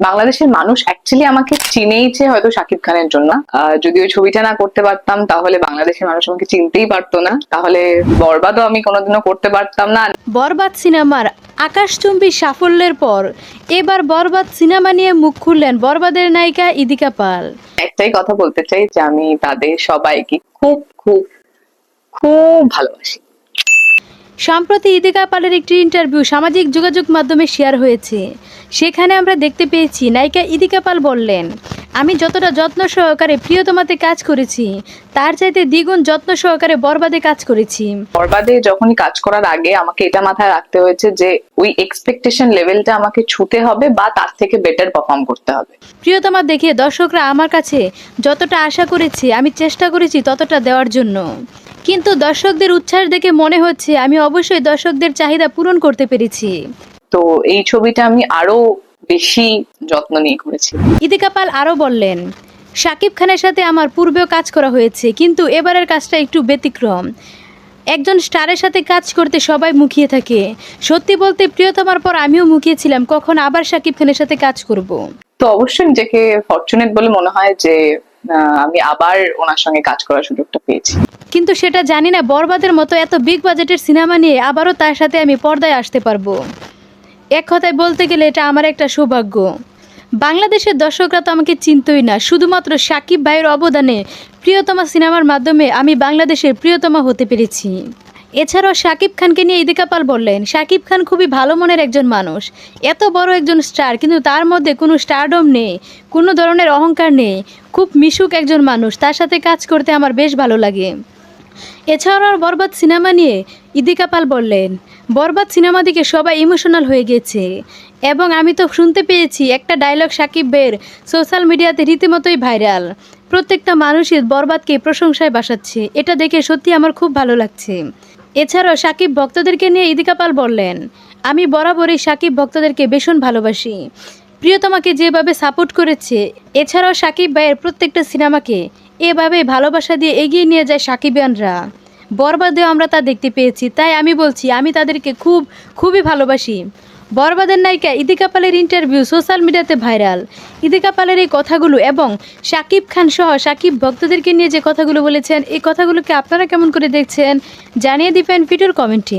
বাংলাদেশের মানুষ অ্যাকচুয়ালি আমাকে চিনেইছে হয়তো শাকিব খানের জন্য। যদি ওই ছবিটা না করতে পারতাম তাহলে বাংলাদেশের মানুষ আমাকে চিনতেই পারতো না। তাহলে বরবাদও আমি কোনোদিনও করতে পারতাম না। বরবাদ সিনেমার আকাশচুম্বী সাফল্যের পর এবার বরবাদ সিনেমা নিয়ে মুখ খুললেন বরবাদের নায়িকা ইদিকা পাল। একটাই কথা বলতে চাই যে আমি তাদের সবাইকে খুব খুব খুব ভালোবাসি। সম্প্রতি ইদিকা পালের একটি ইন্টারভিউ সামাজিক যোগাযোগ মাধ্যমে শেয়ার হয়েছে। সেখানে আমরা দেখতে পেয়েছি নায়িকা ইদিকা পাল বললেন আমি যতটা যত্ন সহকারে প্রিয়তমাতে কাজ করেছি তার চাইতে দ্বিগুণ যত্ন সহকারে বরবাদে কাজ করেছি। বরবাদে যখনই কাজ করার আগে আমাকে এটা মাথায় রাখতে হয়েছে যে ওই এক্সপেকটেশন লেভেলটা আমাকে ছুতে হবে বা তার থেকে বেটার পারফর্ম করতে হবে। প্রিয়তমা দেখে দর্শকরা আমার কাছে যতটা আশা করেছি আমি চেষ্টা করেছি ততটা দেওয়ার জন্য। কিন্তু দর্শকদের উচ্ছ্বাস দেখে মনে হচ্ছে আমি অবশ্যই দর্শকদের চাহিদা পূরণ করতে পেরেছি। তো এই ছবিটা আমি আরও বেশি যত্ন নিয়ে করেছি। ইদিকা পাল আরও বললেন শাকিব খানের সাথে আমার পূর্বেও কাজ করা হয়েছে কিন্তু এবারের কাজটা একটু ব্যতিক্রম। একজন স্টারের সাথে কাজ করতে সবাই মুখিয়ে থাকে। সত্যি বলতে প্রিয়তমার পর আমিও মুখিয়েছিলাম কখন আবার শাকিব খানের সাথে কাজ করব। তো অবশ্যই নিজেকে ফরচুনেট বলে মনে হয় যে আমি আবার ওনার সঙ্গে কাজ করার সুযোগটা পেয়েছি। কিন্তু সেটা জানি না বরবাদের মতো এত বিগ বাজেটের সিনেমা নিয়ে আবারও তার সাথে আমি পর্দায় আসতে পারব। এক কথায় বলতে গেলে এটা আমার একটা সৌভাগ্য। বাংলাদেশের দর্শকরা তো আমাকে চিনতই না। শুধুমাত্র সাকিব ভাইয়ের অবদানে প্রিয়তমা সিনেমার মাধ্যমে আমি বাংলাদেশের প্রিয়তমা হতে পেরেছি। এছাড়াও শাকিব খানকে নিয়ে ইদিকা পাল বললেন শাকিব খান খুবই ভালো মনের একজন মানুষ। এত বড় একজন স্টার, কিন্তু তার মধ্যে কোনো স্টারডম নেই, কোনো ধরনের অহংকার নেই। খুব মিশুক একজন মানুষ, তার সাথে কাজ করতে আমার বেশ ভালো লাগে। এছাড়াও বরবাদ সিনেমা নিয়ে ইদিকা পাল বললেন বরবাদ সিনেমা দিকে সবাই ইমোশনাল হয়ে গেছে। এবং আমি তো শুনতে পেয়েছি একটা ডায়লগ সাকিব বের সোশ্যাল মিডিয়াতে রীতিমতোই ভাইরাল প্রত্যেকটা মানুষই বরবাদকে প্রশংসায় বাসাচ্ছে। এটা দেখে সত্যি আমার খুব ভালো লাগছে। এছাড়াও সাকিব ভক্তদেরকে নিয়ে ইদিকা পাল বললেন, আমি বরাবরই সাকিব ভক্তদেরকে ভীষণ ভালোবাসি। প্রিয়তমাকে যেভাবে সাপোর্ট করেছে, এছাড়াও সাকিব ভাইয়ের প্রত্যেকটা সিনেমাকে এভাবে ভালোবাসা দিয়ে এগিয়ে নিয়ে যায় সাকিবিয়ানরা। বরবাদেও আমরা তা দেখতে পেয়েছি। তাই আমি বলছি, আমি তাদেরকে খুব, খুবই ভালোবাসি। বরবাদের নায়িকা ইদিকা পালের ইন্টারভিউ সোশ্যাল মিডিয়াতে ভাইরাল ইদিকা পালের এই কথাগুলো এবং সাকিব খান সহ সাকিব ভক্তদেরকে নিয়ে যে কথাগুলো বলেছেন, এই কথাগুলোকে আপনারা কেমন করে দেখছেন জানিয়ে দিবেন ভিডিওর কমেন্টে।